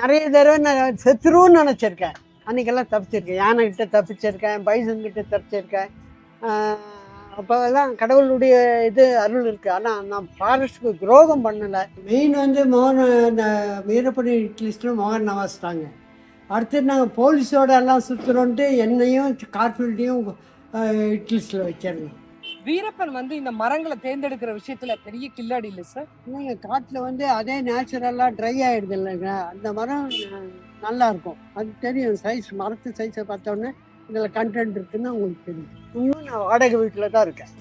நிறைய தடவை நான் செத்துருன்னு நினச்சிருக்கேன். அன்றைக்கெல்லாம் தப்பிச்சிருக்கேன். யானைக்கிட்ட தப்பிச்சிருக்கேன் பைசன்கிட்ட தப்பிச்சிருக்கேன். அப்போல்லாம் கடவுளுடைய இது அருள் இருக்குது ஆனால் நான் ஃபாரஸ்ட்டுக்கு துரோகம் பண்ணலை. மெயின் வந்து மோகன் இந்த வீரப்பணி இட்லிஸ்ட்டும் மோகன் நவாஸ் தாங்க அடுத்து நாங்கள் போலீஸோட எல்லாம் சுற்றுறோன்ட்டு என்னையும் கார்ஃபீல்டையும் இட்லிஸ்டில் வச்சிருந்தோம். வீரப்பன் வந்து இந்த மரங்களை தேர்ந்தெடுக்கிற விஷயத்துல பெரிய கில்லாடி இல்ல சார் இல்லைங்க காட்டில் வந்து அதே நேச்சுரலாக ட்ரை ஆகிடுது இல்லைங்க. அந்த மரம் நல்லா இருக்கும் அது தெரியும் சைஸ் மரத்து சைஸை பார்த்தோன்னே இதில் கண்டென்ட் இருக்குன்னு உங்களுக்கு தெரியும். இன்னும் நான் வாடகை வீட்டில் தான் இருக்கேன்.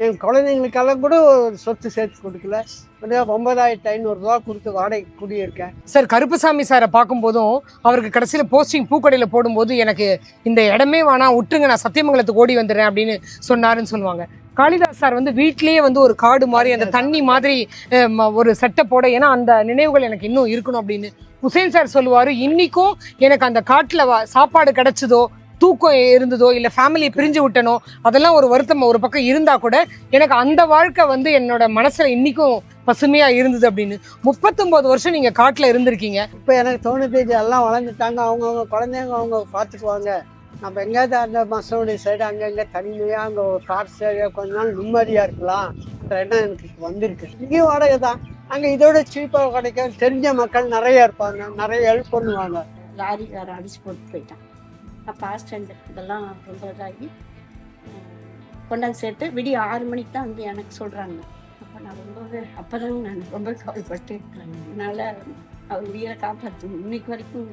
என் குழந்தைங்களுக்கெல்லாம் கூட ஒரு சொத்து சேர்த்து கொடுக்கல. ஒன்பதாயிரத்தி ஒன்பதாயிரத்து ஐநூறுரூவா கொடுத்து வாடகை குடியிருக்கேன் சார் கருப்புசாமி சாரை பார்க்கும்போதும் அவருக்கு கடைசியில் போஸ்டிங் பூக்கடையில் போடும்போது எனக்கு இந்த இடமே வேணா விட்டுருங்க நான் சத்தியமங்கலத்துக்கு ஓடி வந்துடுறேன் அப்படின்னு சொன்னாருன்னு சொல்லுவாங்க. காளிதாஸ் சார் வந்து வீட்லேயே வந்து ஒரு காடு மாதிரி அந்த தண்ணி மாதிரி ஒரு செட்டை போட ஏன்னா அந்த நினைவுகள் எனக்கு இன்னும் இருக்கணும் அப்படின்னு. ஹுசேன் சார் சொல்லுவார் இன்றைக்கும் எனக்கு அந்த காட்டில் வா- சாப்பாடு கிடச்சதோ தூக்கம் இருந்ததோ இல்ல ஃபேமிலியை பிரிஞ்சு விட்டனோ அதெல்லாம் ஒரு வருத்தம் ஒரு பக்கம் இருந்தா கூட எனக்கு அந்த வாழ்க்கை வந்து என்னோட மனசுல இன்னைக்கும் பசுமையா இருந்தது அப்படின்னு. முப்பத்தொன்பது வருஷம் நீங்க காட்டுல இருந்திருக்கீங்க. இப்போ எனக்கு தோணுது எல்லாம் வளர்ந்துட்டாங்க அவங்கவுங்க குழந்தைங்க அவங்க பார்த்துக்குவாங்க நம்ம எங்கேயாவது அந்த மசனுடைய சைடு அங்கங்கே தனிமையாக அங்கே ஒரு கார்ஸ் ஏரியா கொஞ்ச நாள் நிம்மதியாக இருக்கலாம். எண்ணம் எனக்கு வந்திருக்கு. இங்கேயும் வாடகை தான். அங்கே இதோட சீப்பாக கிடைக்கும் தெரிஞ்ச மக்கள் நிறைய இருப்பாங்க நிறைய ஹெல்ப் பண்ணுவாங்க. லாரிக்காரன் அடிச்சு போட்டு போயிட்டான் பாஸ்ட் அண்ட் இதெல்லாம் ரொம்ப இதாகி கொண்டாந்து சேர்த்து விடிய ஆறு மணிக்கு தான் வந்து எனக்கு சொல்கிறாங்க அப்போ நான் ரொம்பவே அப்போ தான் நான் ரொம்ப கவலைப்பட்டு அதனால் அவர் உயிரை காப்பாற்று இன்னைக்கு வரைக்கும்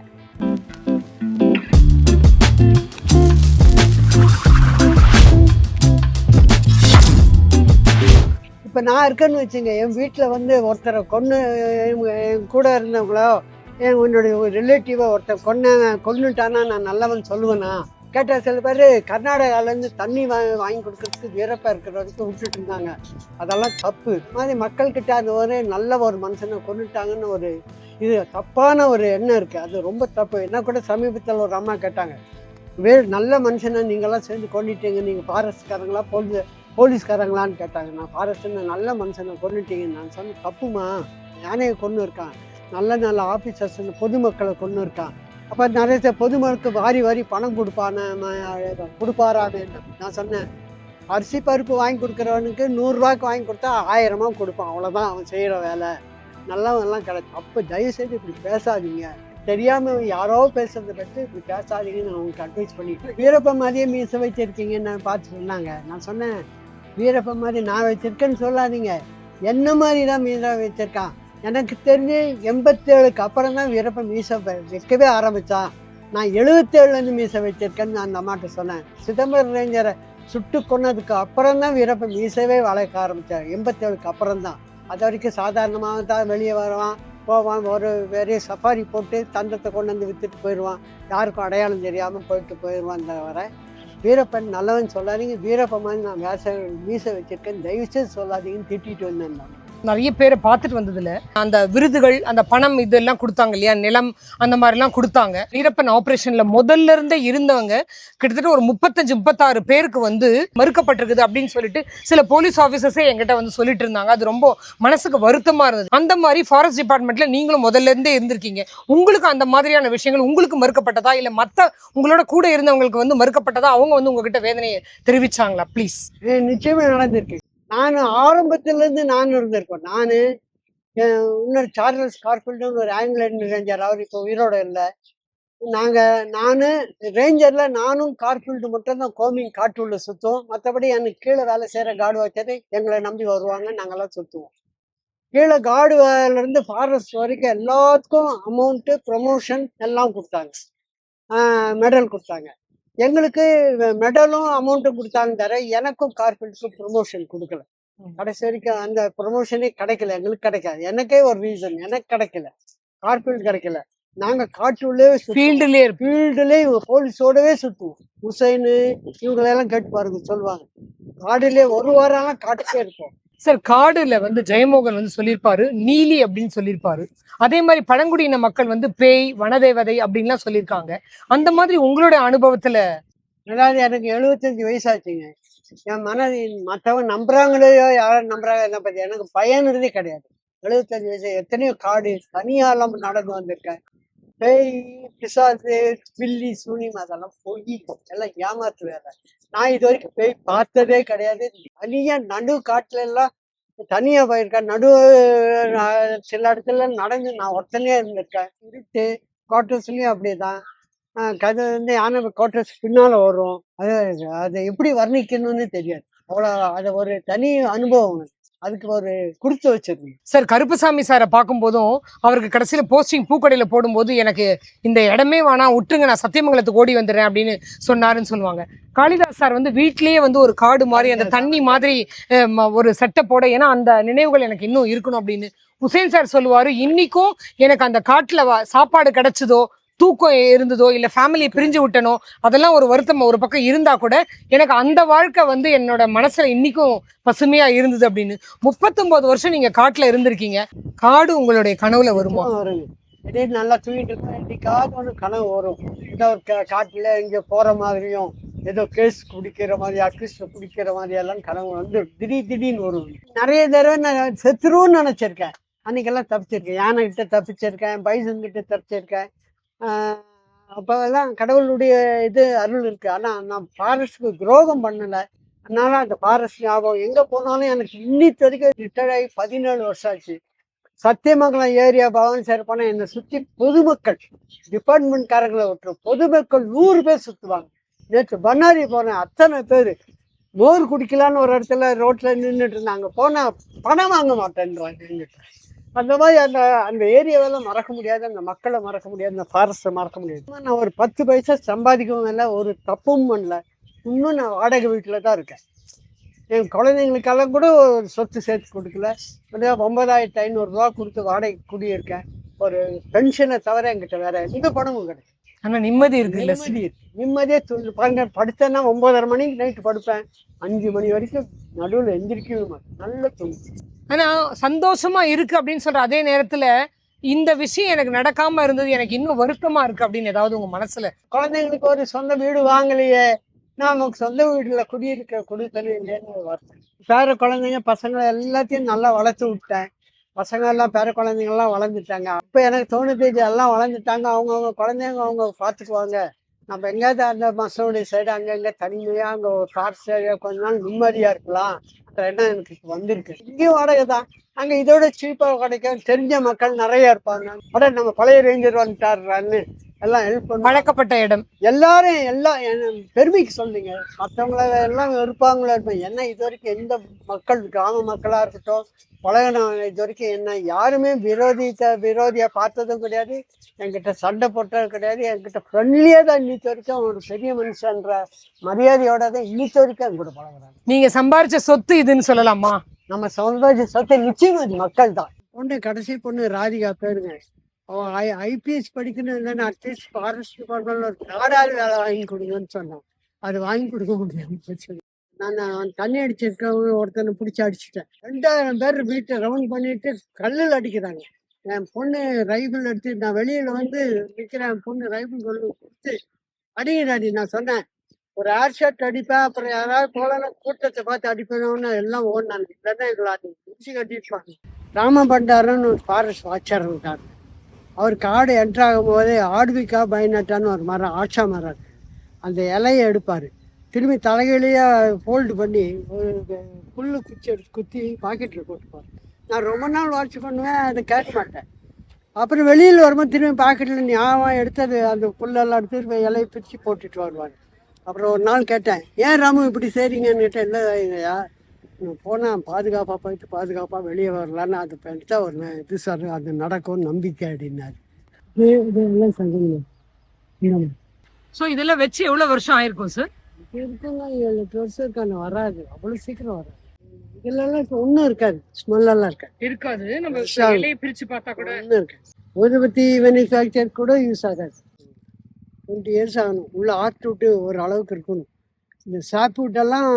இப்போ நான் இருக்கேன்னு வச்சுங்க என் வீட்டில் வந்து ஒருத்தரை கொன்று என் கூட இருந்தவங்களோ என் உன்னுடைய ரிலேட்டிவாக ஒருத்தன் கொன்ன கொன்னுட்டானா நான் நல்லவன் சொல்லுவேனா? கேட்டால் சில பேர் கர்நாடகாலேருந்து தண்ணி வா வாங்கி கொடுக்கறதுக்கு வீரப்பாக இருக்கிற விட்டுட்டு இருந்தாங்க. அதெல்லாம் தப்பு. மாதிரி மக்கள்கிட்ட அந்த ஒரு நல்ல ஒரு மனுஷனை கொண்டுட்டாங்கன்னு ஒரு இது தப்பான ஒரு எண்ணம் இருக்குது அது ரொம்ப தப்பு. என்ன கூட சமீபத்தில் ஒரு அம்மா கேட்டாங்க வேறு நல்ல மனுஷனை நீங்களாம் சேர்ந்து கொண்டுட்டீங்க நீங்கள் ஃபாரஸ்ட்காரங்களா போலீஸ் போலீஸ்காரங்களான்னு கேட்டாங்க. நான் ஃபாரஸ்ட்னு நல்ல மனுஷனை கொண்டுட்டீங்க நான் சொன்னேன் தப்புமா யானையை கொண்டு இருக்கான் நல்ல நல்ல ஆஃபீஸர்ஸ் பொதுமக்களை கொண்டு இருக்கான். அப்போ நிறைய பொதுமக்களுக்கு வாரி வாரி பணம் கொடுப்பான கொடுப்பாரான்னு நான் சொன்னேன். அரிசி பருப்பு வாங்கி கொடுக்குறவனுக்கு நூறுரூவாய்க்கு வாங்கி கொடுத்தா ஆயிரமா கொடுப்பான். அவ்வளோதான் அவன் செய்கிற வேலை. நல்லவன்லாம் கிடைக்கும் அப்போ தயவுசெய்து இப்படி பேசாதீங்க. தெரியாமல் யாரோ பேசுறதை பற்றி இப்படி பேசாதீங்கன்னு நான் உங்களுக்கு அட்வைஸ் பண்ணிட்டேன். வீரப்ப மாதிரியே மீச வச்சிருக்கீங்கன்னு பார்த்து சொன்னாங்க. நான் சொன்னேன் வீரப்ப மாதிரி நான் வச்சிருக்கேன்னு சொல்லாதீங்க. என்ன மாதிரி தான் மீனாக வச்சிருக்கான் எனக்கு தெரிஞ்சு எண்பத்தேழுக்கு அப்புறம் தான் வீரப்பன் மீசை வைக்கவே ஆரம்பித்தான் நான் எழுபத்தேழுலேருந்து மீசை வச்சிருக்கேன்னு நான் அந்த அம்மாட்ட சொன்னேன். சிதம்பரம் ரேஞ்சரை சுட்டு கொன்னதுக்கு அப்புறம் தான் வீரப்பன் மீசவே வளர்க்க ஆரம்பித்தார் எண்பத்தேழுக்கு அப்புறம் தான். அது வரைக்கும் சாதாரணமாக தான் வெளியே வருவான். போவான் ஒரு வெறிய சஃபாரி போட்டு தந்தத்தை கொண்டு வந்து விற்றுட்டு போயிடுவான். யாருக்கும் அடையாளம் தெரியாமல் போயிட்டு போயிடுவான் தவிர வீரப்பன் நல்லவன் சொல்லாதீங்க. வீரப்பன் மாதிரி நான் வேச மீசை வச்சிருக்கேன் தயவுசெய்து சொல்லாதீங்கன்னு திட்டிட்டு வந்தேன் நான். நிறைய பேரை பார்த்துட்டு வந்ததுல. அந்த விருதுகள் அந்த பணம் இதெல்லாம் கொடுத்தாங்க இல்லையா? நிலம் அந்த மாதிரிலாம் கொடுத்தாங்க. வீரப்பன் ஆபரேஷன்ல முதல்ல இருந்தே இருந்தவங்க கிட்டத்தட்ட ஒரு முப்பத்தஞ்சு முப்பத்தாறு பேருக்கு வந்து மறுக்கப்பட்டிருக்குது அப்படின்னு சொல்லிட்டு சில போலீஸ் ஆஃபீஸர்ஸே என்கிட்ட வந்து சொல்லிட்டு இருந்தாங்க. அது ரொம்ப மனசுக்கு வருத்தமா இருந்தது. அந்த மாதிரி ஃபாரஸ்ட் டிபார்ட்மெண்ட்ல நீங்களும் முதல்ல இருந்தே இருந்திருக்கீங்க. உங்களுக்கு அந்த மாதிரியான விஷயங்கள் உங்களுக்கு மறுக்கப்பட்டதா? இல்ல மத்த உங்களோட கூட இருந்தவங்களுக்கு வந்து மறுக்கப்பட்டதா? அவங்க வந்து உங்ககிட்ட வேதனையை தெரிவிச்சாங்களா? ப்ளீஸ் நிச்சயமே நடந்திருக்கு. நான் ஆரம்பத்திலேருந்து நான் இருந்திருக்கோம் நான் இன்னொரு சார்லஸ் கார்ஃபீல்டுன்னு ஒரு ஆங்கிலேண்ட் ரேஞ்சர் அவர் இப்போ உயிரோட இல்லை. நாங்கள் நான் ரேஞ்சரில் நானும் கார்ஃபீல்டு மட்டும்தான் கோமிங் காட்டுள்ள சுற்றுவோம் மற்றபடி எனக்கு கீழே வேலை செய்கிற காடு வச்சது எங்களை நம்பி வருவாங்க நாங்கள்லாம் சுற்றுவோம் கீழே காடு இருந்து ஃபாரஸ்ட் வரைக்கும் எல்லாத்துக்கும் அமௌண்ட்டு ப்ரொமோஷன் எல்லாம் கொடுத்தாங்க. மெடல் கொடுத்தாங்க. எங்களுக்கு மெடலும் அமௌண்ட்டும் கொடுத்தாங்க தர எனக்கும் கார்பெட்டுக்கும் ப்ரொமோஷன் கொடுக்கல. கடைசி வரைக்கும் அந்த ப்ரொமோஷனே கிடைக்கல எங்களுக்கு கிடைக்காது. எனக்கே ஒரு ரீசன் எனக்கு கிடைக்கல. கார்பெட் கிடைக்கல. நாங்க காட்டுள்ளே ஃபீல்டுலேயே இவங்க போலீஸோடவே சுற்றுவோம் ஹுசைனு இவங்களெல்லாம் கேட்டு பாருங்க சொல்லுவாங்க. காடுலேயே ஒரு வாரம்லாம் காட்டுக்கே இருப்போம். சார் காடுல வந்து ஜெயமோகன் வந்து சொல்லியிருப்பாரு நீலி அப்படின்னு சொல்லியிருப்பாரு. அதே மாதிரி பழங்குடியின மக்கள் வந்து பேய் வனதேவதை அப்படின்லாம் சொல்லியிருக்காங்க. அந்த மாதிரி உங்களுடைய அனுபவத்துல? அதாவது எனக்கு எழுபத்தஞ்சு வயசாச்சுங்க. என் மனது மற்றவங்க நம்புறாங்களையோ யாரும் நம்புறாங்க என்ன பத்தி எனக்கு பயனுறதே கிடையாது. எழுபத்தஞ்சு வயசு எத்தனையோ காடு தனியாலாம் நடந்து வந்திருக்கேன் பேய் பிசாசு பில்லி சூனியம் அதெல்லாம் பொய் எல்லாம் ஏமாத்து வேலை நான் இது வரைக்கும் போய் பார்த்ததே கிடையாது. தனியாக நடு காட்டுல எல்லாம் தனியாக போயிருக்கேன். நடு சில இடத்துல நடந்து நான் ஒருத்தனே இருந்திருக்கேன். இருட்டு குவார்டர்ஸ்லயும் அப்படி தான் கதை வந்து யானை குவார்டர்ஸ் பின்னால் வரும் அது அதை எப்படி வர்ணிக்கணும்னு தெரியாது. அவ்வளோ அது ஒரு தனி அனுபவம் அதுக்கு ஒரு கொடுத்து வச்சிருக்கேன் சார் கருப்பசாமி சாரை பார்க்கும்போதும் அவருக்கு கடைசியில போஸ்டிங் பூக்கடையில போடும்போது எனக்கு இந்த இடமே வேணாம் விட்டுருங்க நான் சத்தியமங்கலத்துக்கு ஓடி வந்துடுறேன் அப்படின்னு சொன்னாருன்னு சொல்லுவாங்க. காளிதாஸ் சார் வந்து வீட்லயே வந்து ஒரு காடு மாதிரி அந்த தண்ணி மாதிரி ஒரு செட்டப்போட ஏன்னா அந்த நினைவுகள் எனக்கு இன்னும் இருக்கணும் அப்படின்னு. உசேன் சார் சொல்லுவாரு இன்னைக்கும் எனக்கு அந்த காட்டுல சாப்பாடு கிடைச்சதோ தூக்கம் இருந்ததோ இல்லை ஃபேமிலியை பிரிஞ்சு விட்டனோ அதெல்லாம் ஒரு வருத்தம் ஒரு பக்கம் இருந்தால் கூட எனக்கு அந்த வாழ்க்கை வந்து என்னோட மனசில் இன்றைக்கும் பசுமையாக இருந்தது அப்படின்னு. முப்பத்தொம்போது வருஷம் நீங்கள் காட்டில் இருந்திருக்கீங்க. காடு உங்களுடைய கனவுல வருமா? தூக்கம் திடீர்னு நல்லா தூங்கிட்டு இருப்பேன் இன்னைக்காவது ஒன்று கனவு வரும். ஏதோ ஒரு காட்டில் இங்கே போகிற மாதிரியும் ஏதோ கேஸ் குடிக்கிற மாதிரி அக்ரிஸ்ட் குடிக்கிற மாதிரி எல்லாம் கனவு வந்து திடீர் திடீர்னு வரும். நிறைய தடவை நான் செத்துருன்னு நினச்சிருக்கேன். அன்றைக்கெல்லாம் தப்பிச்சிருக்கேன். யானைகிட்ட தப்பிச்சிருக்கேன் பைசன்கிட்ட தப்பிச்சிருக்கேன். அப்போல்லாம் கடவுளுடைய இது அருள் இருக்குது ஆனால் நான் ஃபாரஸ்ட்டுக்கு துரோகம் பண்ணலை. அதனால அந்த ஃபாரஸ்ட் ஞாபகம் எங்கே போனாலும் எனக்கு இன்னித்து வரைக்கும் ரிட்டையர் ஆகி பதினேழு வருஷம் ஆச்சு. சத்தியமங்கலம் ஏரியா பவானி சார் போனால் என்னை சுற்றி பொதுமக்கள் டிபார்ட்மெண்ட்காரங்களை விட்டு பொதுமக்கள் நூறு பேர் சுற்றுவாங்க நேற்று பண்ணாரி போனேன். அத்தனை பேர். மோர் குடிக்கலான்னு ஒரு இடத்துல ரோட்டில் நின்றுட்டு இருந்தாங்க. போனால் பணம் வாங்க மாட்டேன்றாங்க. நின்றுட்டு அந்த மாதிரி அந்த அந்த ஏரியாவெல்லாம் மறக்க முடியாது அந்த மக்களை மறக்க முடியாது அந்த ஃபாரஸ்ட்டை மறக்க முடியாது. நான் ஒரு பத்து பைசா சம்பாதிக்கவும் இல்லை ஒரு தப்பும் பண்ணல. இன்னும் நான் வாடகை வீட்டில் தான் இருக்கேன். என் குழந்தைங்களுக்கெல்லாம் கூட ஒரு சொத்து சேர்த்து கொடுக்கல. ஒன்பதாயிரத்து ஐநூறுரூவா கொடுத்து வாடகை குடியிருக்கேன். ஒரு பென்ஷனை தவிர என்கிட்ட வேற எந்த பணமும் கிடையாது. ஆனா நிம்மதி இருக்கு இல்ல நிம்மதி இருக்கு. நிம்மதியே தூங்கு பாருங்க படுத்தேன்னா ஒன்பதரை மணிக்கு நைட்டு படுப்பேன். அஞ்சு மணி வரைக்கும் நடுவில் எந்திரிக்கவே மாட்டேன். நல்ல தூங்கு ஆனால் சந்தோஷமாக இருக்குது அப்படின்னு சொல்கிற அதே நேரத்தில் இந்த விஷயம் எனக்கு நடக்காமல் இருந்தது எனக்கு இன்னும் வருத்தமாக இருக்குது அப்படின்னு ஏதாவது உங்கள் மனசில்? குழந்தைங்களுக்கு ஒரு சொந்த வீடு வாங்கலையே நமக்கு சொந்த வீட்டில் குடியிருக்க குடித்தலையிலேன்னு ஒரு வருத்தம் பேர குழந்தைங்க பசங்களை எல்லாத்தையும் நல்லா வளர்த்து விட்டேன். பசங்க எல்லாம் பேர குழந்தைங்கள்லாம் வளர்ந்துட்டாங்க. அப்போ எனக்கு தோணுது எல்லாம் வளர்ந்துட்டாங்க. அவங்கவுங்க குழந்தைங்க அவங்க பார்த்துக்குவாங்க நம்ம எங்கேயாவது அந்த மசனுடைய சைடு அங்கங்கே தனிமையாக அங்கே ஒரு கார் ஏரியா கொஞ்ச நாள் நிம்மதியாக இருக்கலாம். அந்த எண்ணம் எனக்கு வந்திருக்கு. இங்கேயும் வாடகை தான். அங்கே இதோட சீப்பாக கிடைக்கும். தெரிஞ்ச மக்கள் நிறைய இருப்பாங்க. அட நம்ம பழைய ரேஞ்சர் வந்துட்டாருன்னு எல்லாம் ஹெல்ப் பண்ணுவாங்க பழக்கப்பட்ட இடம். எல்லாரும் எல்லாம் என்ன பெருமைக்கு சொல்லுங்க. மற்றவங்கள எல்லாம் இருப்பாங்களோ இருப்பேன். என்ன இது வரைக்கும் எந்த மக்கள் கிராம மக்களாக இருக்கட்டும் பழகினவங்க இது வரைக்கும் என்ன யாருமே விரோதித்த விரோதியாக பார்த்ததும் கிடையாது. என்கிட்ட சண்டை போட்டதும் கிடையாது. என்கிட்ட ஃப்ரெண்ட்லியாக தான் இன்னித்து வரைக்கும் ஒரு பெரிய மனுஷன்ற மரியாதையோட தான் இன்னித்து வரைக்கும் என் கூட பழகுறாங்க. நீங்க சம்பாரிச்ச சொத்து இதுன்னு சொல்லலாமா? நம்ம சமுதாய சொத்தை நிச்சயம் மக்கள் தான் பொண்ணு கடைசி பொண்ணு ராதிகா பேருங்க. ஐபிஎஸ் படிக்கணும் அட்லீஸ்ட் ஃபாரஸ்ட் டிபார்ட்மெண்ட்ல ஒரு நாடாவது வேலை வாங்கி கொடுங்கன்னு சொன்னான். அது வாங்கி கொடுக்க முடியாம போச்சு. நான் அவன் தண்ணி அடிச்சிருக்கவங்க ஒருத்தனை பிடிச்சி அடிச்சிட்டேன். ரெண்டாயிரம் பேர் வீட்டை ரவுண்ட் பண்ணிட்டு கல்லில் அடிக்கிறாங்க. என் பொண்ணு ரைபிள் எடுத்து நான் வெளியில் வந்து நிற்கிறேன் என் பொண்ணு ரைபிள் கொண்டு கொடுத்து அடிக்கிறாடி நான் சொன்னேன். ஒரு ஏர் ஷாட் அடிப்பேன். அப்புறம் யாராவது போலன்னா கூட்டத்தை பார்த்து அடிப்பேனோன்னு எல்லாம் ஓடினாங்க. இல்லைன்னா எங்களை அது முடிச்சு கட்டிருப்பாங்க ராம பண்டாரன்னு ஒரு ஃபாரஸ்ட் வாட்சர் இருக்கார். அவர் காடு என்ட்ரு ஆகும்போது ஆடுவிக்கா பயனட்டான்னு ஒரு மரம் ஆட்சா மரம். அந்த இலையை எடுப்பார். திரும்பி தலைகளையே ஃபோல்டு பண்ணி ஒரு புல்லு குச்சி எடுத்து குத்தி பாக்கெட்டில் போட்டுப்பார் நான் ரொம்ப நாள் வாட்ச் பண்ணுவேன் அதை கேட்க மாட்டேன். அப்புறம் வெளியில் வரும்போது திரும்பி பாக்கெட்டில் ஞாபகம் எடுத்தது அந்த புல்லெல்லாம் எடுத்து இலையை பிரித்து போட்டுட்டு வருவார். அப்புறம் ஒரு நாள் கேட்டேன் ஏன் ராமு இப்படி செய்றீங்கன்னு? கேட்டேன் இல்லை ஐயா போனால் பாதுகாப்பாக போயிட்டு பாதுகாப்பாக வெளியே வரலான்னு அது பண்ணிட்டா ஒரு இது சார் அது நடக்கும்னு நம்பிக்கை அப்படின்னாரு. இது இதெல்லாம் சோ இதெல்லாம் வச்சு எவ்வளவு வருஷம் ஆயிருக்கும் சார்? இருக்குங்க ஏழு எட்டு வருஷம் இருக்காங்க வராது. அவ்வளோ சீக்கிரம் வராது. இதுலலாம் இப்போ ஒன்றும் இருக்காது. ஸ்மெல்லாம் இருக்காது. இருக்காது. நம்ம பிரிச்சு பார்த்தா கூட. ஒன்றும் இருக்காது. ஊதுபத்தி மேனுஃபேக்சர் கூட யூஸ் ஆகாது. டுவெண்ட்டி இயர்ஸ் ஆகணும். உள்ள ஆர்ட் விட்டு ஒரு அளவுக்கு இருக்கணும். இந்த சாப்வுட்டெல்லாம்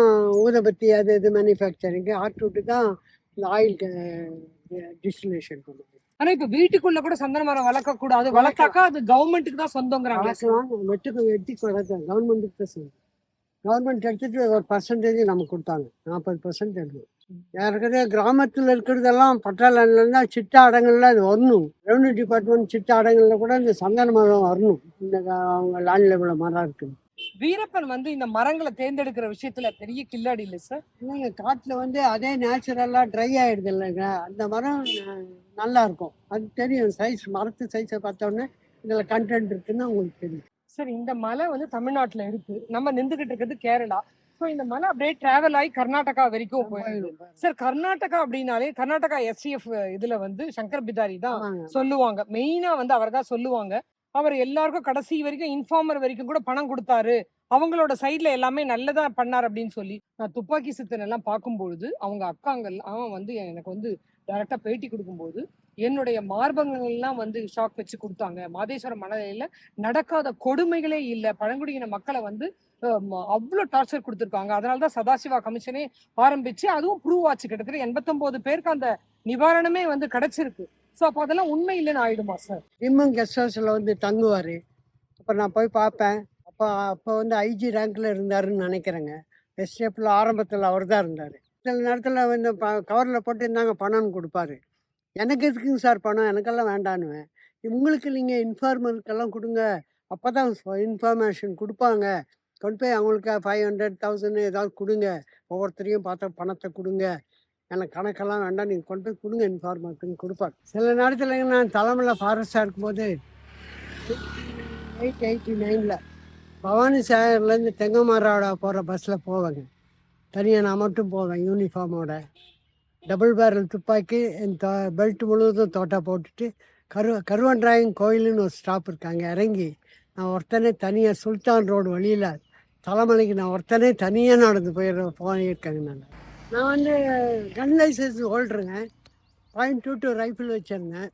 ஊதுபத்தி அது இது மேனுஃபேக்சரிங்கு ஆர்ட் விட்டு தான் இந்த ஆயில் டிஸ்டிலேஷன் பண்ணுவாங்க ஆனா இப்ப வீட்டுக்குள்ள கூட சந்தன மரம் வளர்க்க கூடாது வளர்த்தாக்கா அது கவர்மெண்ட்டுக்கு தான் சொந்தங்கிறாங்க வெட்டுக்கு வெட்டி வளர்த்தேன் கவர்மெண்ட்டுக்கு தான் சொல்லணும் கவர்மெண்ட் எடுத்துட்டு ஒரு பர்சன்டேஜ் நமக்கு கொடுத்தாங்க. நாற்பது பர்சன்ட் எடுக்கணும் யாருக்குதே கிராமத்தில் இருக்கிறதெல்லாம் பட்டாளம்னா சிட்டா அடங்கள்ல அது வரணும். ரெவன்யூ டிபார்ட்மெண்ட் சிட்டா அடங்கள்ல கூட இந்த சந்தன மரம் வரணும். இந்த அவங்க லேண்ட்ல இவ்வளோ மரம் இருக்குது. வீரப்பன் வந்து இந்த மரங்களை தேர்ந்தெடுக்கிற விஷயத்துல பெரிய கில்லாடி இல்ல சார் இல்லைங்க காட்டில் வந்து அதே நேச்சுரலாக ட்ரை ஆகிடுது இல்லைங்க. அந்த மரம் நல்லா இருக்கும் அது தெரியும் சைஸ் மரத்து சைஸை பார்த்தோன்னே இதில் கண்டென்ட் இருக்குன்னு உங்களுக்கு தெரியும். சார் இந்த மலை வந்து தமிழ்நாட்டுல இருக்கு. நம்ம நின்றுகிட்டு இருக்கிறது கேரளா. ஸோ இந்த மலை அப்படியே டிராவல் ஆகி கர்நாடகா வரைக்கும் போயிருக்கு சார் கர்நாடகா அப்படின்னாலே கர்நாடகா எஸ்டிஎஃப் இதுல வந்து சங்கர் பிதாரி தான் சொல்லுவாங்க. மெயினா வந்து அவர் தான் சொல்லுவாங்க. அவர் எல்லாருக்கும் கடைசி வரைக்கும் இன்ஃபார்மர் வரைக்கும் கூட பணம் கொடுத்தாரு. அவங்களோட சைட்ல எல்லாமே நல்லதா பண்ணார் அப்படின்னு சொல்லி நான் துப்பாக்கி சித்தன் எல்லாம் பார்க்கும்பொழுது அவங்க அக்காங்கள் அவன் வந்து எனக்கு வந்து டைரக்டா பேட்டி கொடுக்கும்போது என்னுடைய மார்பகங்கள் எல்லாம் வந்து ஷாக் வச்சு கொடுத்தாங்க. மாதேஸ்வரம் மனநிலையில் நடக்காத கொடுமைகளே இல்லை. பழங்குடியின மக்களை வந்து அவ்வளோ டார்ச்சர் கொடுத்துருக்காங்க. அதனால தான் சதாசிவா கமிஷனே ஆரம்பிச்சு அதுவும் ப்ரூவ் ஆச்சு. கிட்டத்தட்ட எண்பத்தொம்போது பேருக்கு அந்த நிவாரணமே வந்து கிடைச்சிருக்கு. ஸோ அப்போ அதெல்லாம் உண்மை இல்லைன்னு ஆயிடுமா சார் விமன் கெஸ்ட் ஹவுஸில் வந்து தங்குவார். அப்போ நான் போய் பார்ப்பேன். அப்போ அப்போ வந்து ஐஜி ரேங்க்கில் இருந்தாருன்னு நினைக்கிறேங்க. எஸ்டேப்பில் ஆரம்பத்தில் அவர் தான் இருந்தார். சில நேரத்தில் வந்து ப கவரில் போட்டு இருந்தாங்க பணம்னு கொடுப்பாரு. எனக்கு எதுக்குங்க சார் பணம்? எனக்கெல்லாம் வேண்டான்னுவேன். உங்களுக்கு நீங்கள் இன்ஃபார்மருக்கெல்லாம் கொடுங்க. அப்போ தான் இன்ஃபர்மேஷன் கொடுப்பாங்க. கொண்டு போய் அவங்களுக்கு ஃபைவ் ஹண்ட்ரட் தௌசண்ட் ஏதாவது கொடுங்க. ஒவ்வொருத்தரையும் பார்த்தா பணத்தை கொடுங்க. எனக்கு கணக்கெல்லாம் வேண்டாம். நீங்கள் கொண்டு போய் கொடுங்க இன்ஃபார்மர்க்குன்னு கொடுப்பாங்க சில நேரத்தில் நான் தலைமையில் ஃபாரஸ்டாக இருக்கும்போது எயிட் எயிட்டி நைனில் பவானி சாகர்லேருந்து தெங்கமராடா போகிற பஸ்ஸில் போவேங்க. தனியாக நான் மட்டும் போவேன் யூனிஃபார்மோட டபுள் பேரல் துப்பாக்கி என் தோ பெல்ட் முழுவதும் தோட்டா போட்டுட்டு கரு கருவன்ராயன் கோயிலுன்னு ஒரு ஸ்டாப் இருக்காங்க. இறங்கி நான் ஒருத்தனே தனியாக சுல்தான் ரோடு வழியில் தலைமலைக்கு நான் ஒருத்தனே தனியாக நடந்து போயிடுற போயிருக்கேங்க நான். நான் வந்து கன் லைசன்ஸ் ஹோல்டருங்க பாயிண்ட் டூ டூ ரைஃபிள் வச்சுருந்தேன்.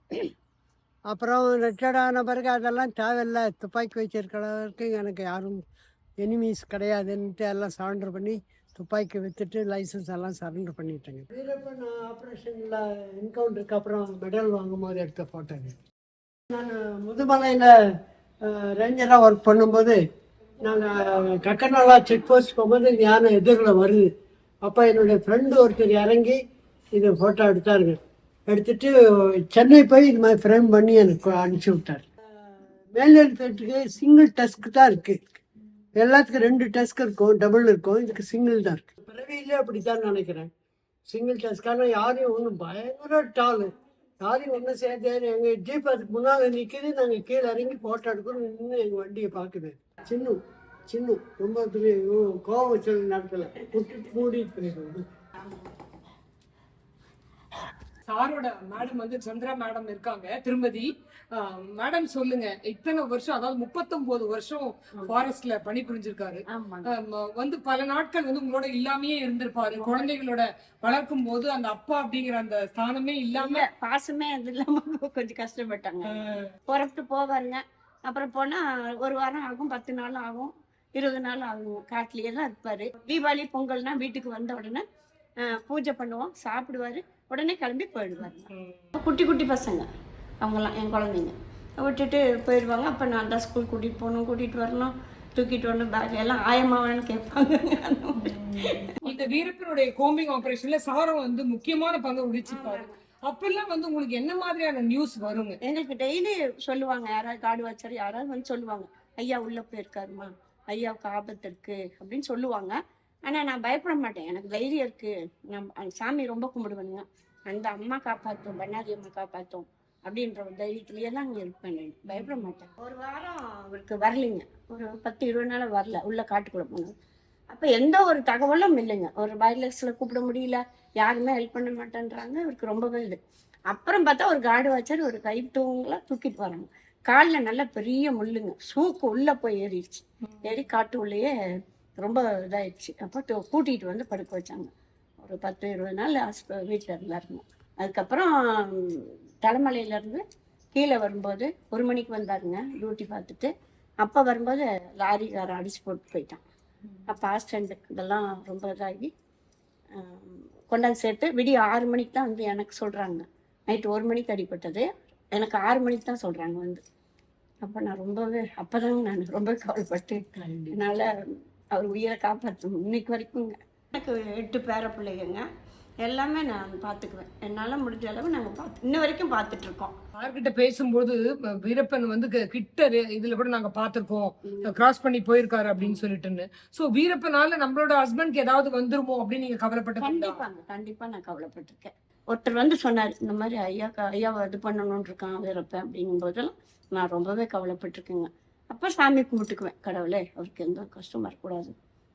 அப்புறம் ரிட்டையர்ட் ஆன பிறகு அதெல்லாம் தேவையில்ல. துப்பாக்கி வச்சிருக்கிறவருக்கு எனக்கு யாரும் எனிமீஸ் கிடையாதுன்ட்டு எல்லாம் சரண்டர் பண்ணி துப்பாக்கி விற்றுட்டு லைசன்ஸ் எல்லாம் சரண்டர் பண்ணிட்டேங்க. வீரப்பன் ஆப்ரேஷனில் என்கவுண்டருக்கு அப்புறம் மெடல் வாங்கும்போது எடுத்த ஃபோட்டோங்க நான் முதுமலையில் ரேஞ்சராக ஒர்க் பண்ணும்போது நாங்கள் கக்கநாளா செக் போஸ்ட் போகும்போது யானை எதிரில் வருது. அப்போ என்னுடைய ஃப்ரெண்டு ஒருத்தர் இறங்கி இது ஃபோட்டோ எடுத்தாருங்க எடுத்துட்டு சென்னை போய் இது மாதிரி ஃப்ரேம் பண்ணி எனக்கு அனுப்பிச்சி விட்டார். மேல் சிங்கிள் டஸ்க் தான் இருக்குது எல்லாத்துக்கும் ரெண்டு டஸ்க் இருக்கும் டபுள் இருக்கும். இதுக்கு சிங்கிள் தான் இருக்குது பிறவியிலே அப்படி தான் நினைக்கிறேன் சிங்கிள் டஸ்க்கான யாரையும் ஒன்றும் பயங்கர டாலு யாரையும் ஒன்றும் சேர்த்து எங்கள் ஜீப் அதுக்கு முன்னால் நிற்கிது நாங்கள் கீழே இறங்கி ஃபோட்டோ எடுக்கணும் நின்று எங்கள் வண்டியை பார்க்குது. சின்ன சின்ன ரொம்ப பெரிய ஓ, கோவம் வச்ச நேரத்தில். விட்டுட்டு மூடிட்டு போயிடுவோம் சாரோட மேடம் வந்து சந்திரா மேடம் இருக்காங்க. திருமதி மேடம் சொல்லுங்க. இத்தனை வருஷம் அதாவது முப்பத்தொன்பது வருஷம் ஃபாரஸ்ட்ல பணி புரிஞ்சிருக்காரு வந்து பல நாட்கள் வந்து உங்களோட இல்லாமயே இருந்திருப்பாரு. குழந்தைகளோட வளர்க்கும் போது அந்த அப்பா அப்படிங்கிற அந்த ஸ்தானமே இல்லாம இல்ல பாசமே அது இல்லாம கொஞ்சம் கஷ்டப்பட்டாங்க. புறப்பட்டு போவாருங்க. அப்புறம் போனா ஒரு வாரம் ஆகும் பத்து நாள் ஆகும். இருபது நாள் ஆகும். காட்டிலேயே தான் இருப்பாரு. தீபாவளி பொங்கல்னா வீட்டுக்கு வந்த உடனே பூஜை பண்ணுவோம். சாப்பிடுவாரு. உடனே கிளம்பி போயிடுவாரு. குட்டி குட்டி பசங்க. அவங்கெல்லாம் என் குழந்தைங்க. விட்டுட்டு போயிடுவாங்க. அப்போ நான் தான் ஸ்கூல் கூட்டிகிட்டு போகணும் கூட்டிகிட்டு வரணும் தூக்கிட்டு வரணும். பேக் எல்லாம் ஆயமாவான்னு கேட்பாங்க. இந்த வீரப்பனுடைய கோம்பிங் ஆபரேஷன்ல சாரம் வந்து முக்கியமான பங்கு வகிச்சிருப்பாரு அப்பெல்லாம் வந்து உங்களுக்கு என்ன மாதிரியான நியூஸ் வருங்க? எங்களுக்கு டெய்லி சொல்லுவாங்க. யாராவது காடு வச்சாரு யாராவது வந்து சொல்லுவாங்க. ஐயா உள்ள போயிருக்காருமா ஐயாவுக்கு ஆபத்து இருக்கு அப்படின்னு சொல்லுவாங்க. ஆனா நான் பயப்பட மாட்டேன். எனக்கு தைரியம் இருக்கு. நான் சாமி ரொம்ப கும்பிடுவேனுங்க. அந்த அம்மா காப்பாற்றும் பண்ணாரி அம்மா காப்பாற்றும் அப்படின்ற ஒரு தைரியத்திலேயே தான் அங்கே இருப்பேன் நான். பயப்பட மாட்டேன். ஒரு வாரம் அவருக்கு வரலைங்க. ஒரு பத்து இருபது நாள் வரல. உள்ள காட்டுக்குள்ள போனது அப்போ எந்த ஒரு தகவலும் இல்லைங்க. ஒரு வயர்லெஸ்ல கூப்பிட முடியல. யாருமே ஹெல்ப் பண்ண மாட்டேன்றாங்க. இவருக்கு ரொம்பவே இது. அப்புறம் பார்த்தா ஒரு காடு வச்சாரு ஒரு கை தூங்கலாம் தூக்கிட்டு வராங்க. காலில் நல்ல பெரிய முள்ளுங்க. சூக்கு உள்ளே போய் ஏறிடுச்சு. ஏறி காட்டு உள்ளேயே ரொம்ப இதாயிடுச்சு. அப்போ கூட்டிகிட்டு வந்து படுக்க வச்சாங்க. ஒரு பத்து இருபது நாள் ஹாஸ்ப வீட்டில் இருந்தாருங்க. அதுக்கப்புறம் தலைமலையிலேருந்து கீழே வரும்போது ஒரு மணிக்கு வந்தாருங்க. டியூட்டி பார்த்துட்டு அப்போ வரும்போது லாரிக்காரன் அடிச்சு போட்டு போயிட்டான். அப்போ ஆக்சிடென்ட் இதெல்லாம் ரொம்ப இதாகி கொண்டாந்து சேர்த்து விடிய ஆறு மணிக்கு தான் வந்து எனக்கு சொல்கிறாங்க நைட்டு ஒரு மணிக்கு அடிப்பட்டது எனக்கு ஆறு மணிக்கு தான் சொல்கிறாங்க வந்து. அப்போ நான் ரொம்பவே அப்போதாங்க நான் ரொம்ப கவலைப்பட்டு என்னால் அவர் உயிரை காப்பாற்றணும் இன்னைக்கு வரைக்குங்க எனக்கு எட்டு பேர பிள்ளைங்க எல்லாமே நான் பார்த்துக்குவேன் என்னால் முடிஞ்ச அளவு நாங்கள் பார்த்து இன்ன வரைக்கும் பார்த்துட்டு இருக்கோம் யார்கிட்ட பேசும்போது வீரப்பன் வந்து கிட்ட இதுல கூட நாங்க பாத்திருக்கோம். கிராஸ் பண்ணி போயிருக்காரு அப்படின்னு சொல்லிட்டுன்னு. சோ வீரப்பனால நம்மளோட ஹஸ்பண்ட்க்கு ஏதாவது வந்துருமோ அப்படின்னு நீங்க கவலைப்பட்டு கண்டிப்பாங்க கண்டிப்பாக நான் கவலைப்பட்டிருக்கேன். ஒருத்தர் வந்து சொன்னார் இந்த மாதிரி ஐயா ஐயாவை இது பண்ணணும்னு இருக்கான் வீரப்பன் அப்படிங்கும் போதெல்லாம் நான் ரொம்பவே கவலைப்பட்டிருக்கேங்க. அப்போ சாமி கும்பிட்டுக்குவேன் கடவுளே அவருக்கு எந்த கஷ்டம் வரக்கூடாது.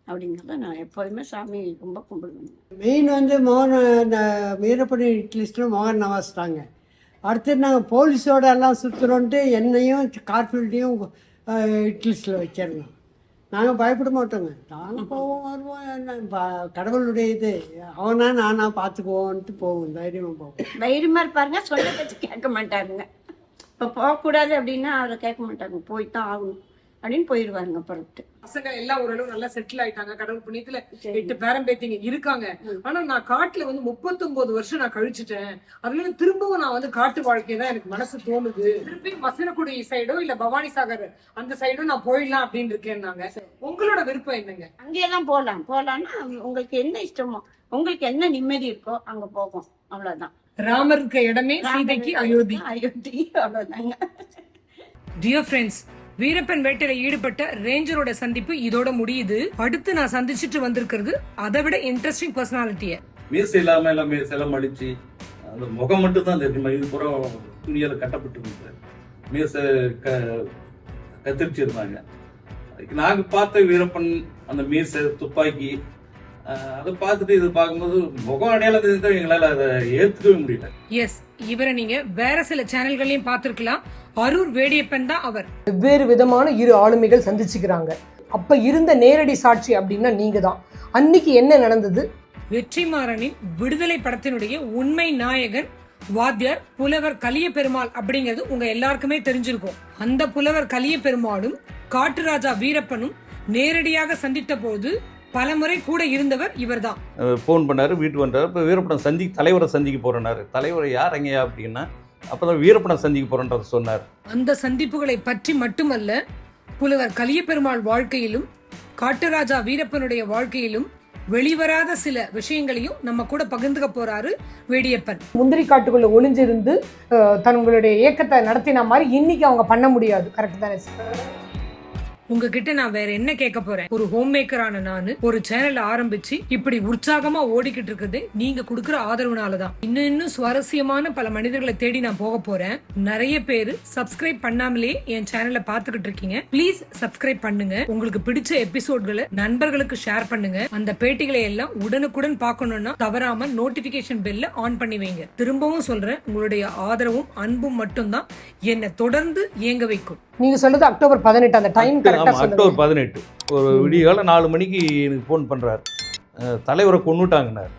அப்படிங்கிறத நான் எப்போதுமே சாமி ரொம்ப கும்பிடுவேன் மெயின் வந்து மோகன் இந்த வீரப்பணி இட்லிஸ்ட்டும் மோகன் நவாஸ் தாங்க அடுத்து நாங்கள் போலீஸோட எல்லாம் சுற்றுறோன்ட்டு என்னையும் கார்ஃபீல்டையும் இட்லிஸ்டில் வச்சிருந்தோம். நாங்கள் பயப்பட மாட்டோங்க. நாங்கள் போவோம் வருவோம் என்ன ப- கடவுளுடைய இது. அவனா நானா பார்த்துக்குவோன்ட்டு போவோம் தைரியமாக போவோம். தைரியமாக இருப்பாருங்க சொல்ல பேச்சு கேட்க மாட்டாருங்க. இப்போ போகக்கூடாது அப்படின்னா அவரை கேட்க மாட்டாங்க. போய் தான் ஆகணும். அப்படின்னு போயிடுவாருங்க புறப்பட்டு பசங்க எல்லாம் ஓரளவு நல்லா செட்டில் ஆயிட்டாங்க. கடவுள் புண்ணியத்துல எட்டு பேரம் பேத்திங்க இருக்காங்க ஆனா நான் காட்டுல வந்து 39 வருஷம் நான் கழிச்சிட்டேன். அதுல திரும்பவும் நான் வந்து காட்டு வாழ்க்கை தான் எனக்கு மனசு தோணுது. திருப்பி மசனக்குடி சைடோ இல்ல பவானி சாகர் அந்த சைடோ நான் போயிடலாம் அப்படின்னு இருக்கேன்னாங்க. உங்களோட விருப்பம் என்னங்க? அங்கேயெல்லாம் போகலாம். போகலான்னா உங்களுக்கு என்ன இஷ்டமோ உங்களுக்கு என்ன நிம்மதி இருக்கோ அங்கே போகும். அவ்வளோதான் ராமர் இருக்க இடமே சீதைக்கு அயோத்தி. அயோத்தி. அவ்வளோதாங்க டியர் ஃப்ரெண்ட்ஸ் வீரப்பன் வேட்டையில ஈடுபட்ட ரேஞ்சரோட சந்திப்பு இதோட முடியுது. அடுத்து நான் சந்திச்சிட்டு வந்திருக்கிறது அதை விட இன்ட்ரெஸ்டிங் பர்சனாலிட்டிய மீசை இல்லாம எல்லாமே செலம் அடிச்சு அந்த முகம் மட்டும் தான் தெரியுமா? இது பூரா துணியால கட்டப்பட்டு இருந்தது மீசை க கத்திரிச்சிருந்தாங்க. நாங்க பார்த்த வீரப்பன் அந்த மீசை துப்பாக்கி அதை பார்த்துட்டு இது பார்க்கும்போது முகம் அடையாளம் தெரிஞ்சு எங்களால அதை ஏத்துக்கவே முடியல. எஸ் இவரை நீங்க வேற சில சேனல்களையும் பார்த்திருக்கலாம். அரூர் வேடியப்பன் தான் அவர். வெவ்வேறு விதமான இரு ஆளுமைகள் சந்திச்சுக்கிறாங்க. அப்ப இருந்த நேரடி சாட்சி அப்படின்னா நீங்க தான் அன்னைக்கு என்ன நடந்தது? வெற்றிமாறனின் விடுதலை படத்தினுடைய உண்மை நாயகன் வாத்தியார் புலவர் கலிய பெருமாள் அப்படிங்கிறது உங்க எல்லாருக்குமே தெரிஞ்சிருக்கும். அந்த புலவர் கலிய பெருமாளும் காட்டுராஜா வீரப்பனும் நேரடியாக சந்தித்த போது பலமுறை கூட இருந்தவர் இவர்தான். ஃபோன் பண்ணாரு வீட்டுக்கு வந்தாரு. இப்போ வீரப்படம் சந்தி தலைவரை சந்திக்க போறேனாரு தலைவரை யார் எங்கேயா அப்படின்னா அப்பதான் வீரப்படம் சந்திக்க போறேன்றத சொன்னார். அந்த சந்திப்புகளை பற்றி மட்டுமல்ல புலவர் கலிய பெருமாள் வாழ்க்கையிலும் காட்டுராஜா வீரப்பனுடைய வாழ்க்கையிலும் வெளிவராத சில விஷயங்களையும் நம்ம கூட பகிர்ந்துக்க போறாரு வேடியப்பன். முந்திரி காட்டுக்குள்ள ஒளிஞ்சிருந்து அஹ், தங்களுடைய இயக்கத்தை நடத்தின மாதிரி இன்னைக்கு அவங்க பண்ண முடியாது. கரெக்ட் தானே உங்ககிட்ட நான் வேற என்ன கேட்க போறேன்? ஒரு ஹோம் மேக்கரான நானு ஒரு சேனல் ஆரம்பிச்சு இப்படி உற்சாகமா ஓடிக்கிட்டு இருக்குது நீங்க கொடுக்குற ஆதரவுனாலதான். இன்னும் இன்னும் சுவாரஸ்யமான பல மனிதர்களை தேடி நான் போக போறேன். நிறைய பேரு சப்ஸ்கிரைப் பண்ணாமலே என் சேனலை பாத்துக்கிட்டு இருக்கீங்க. ப்ளீஸ் சப்ஸ்கிரைப் பண்ணுங்க. உங்களுக்கு பிடிச்ச எபிசோட்களை நண்பர்களுக்கு ஷேர் பண்ணுங்க. அந்த பேட்டிகளை எல்லாம் உடனுக்குடன் பார்க்கணும்னா தவறாம நோட்டிபிகேஷன் பெல்ல ஆன் பண்ணி வைங்க. திரும்பவும் சொல்றேன் உங்களுடைய ஆதரவும் அன்பும் மட்டும்தான் என்னை தொடர்ந்து இயங்க வைக்கும். நீங்க சொல்றது அக்டோபர் பதினெட்டு. அந்த டைம் ஆமா அக்டோபர் பதினெட்டு. ஒரு விடிய காலம் நாலு மணிக்கு எனக்கு ஃபோன் பண்றாரு. அஹ், தலைவரை கொன்னுட்டாங்கன்னாரு.